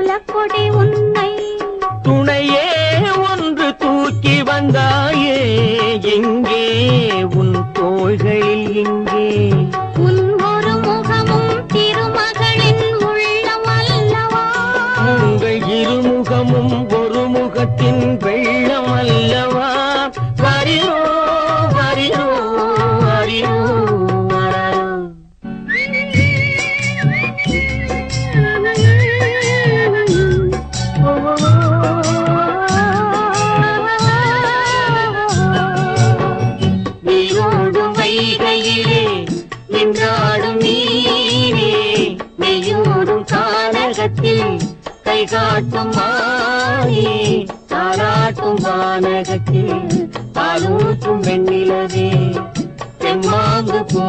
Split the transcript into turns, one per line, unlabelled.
சூலக்கொடி உன்னை.
துணையே ஒன்று தூக்கி வந்தாயே எங்கே உன் தோள்களில் எங்கே
உன் ஒரு முகமும் திருமகளின் உள்ளம்
உங்கள் இருமுகமும் ஒரு முகத்தின் வெள்ளம்
நின்றாடும் நீரே மெய்யூடும் கானகத்தில் கை காட்டும் மாறே தாராட்டும் வானகத்தில் பாலூட்டும்
வெண்ணிலவே
தெம்மாங்கு பூ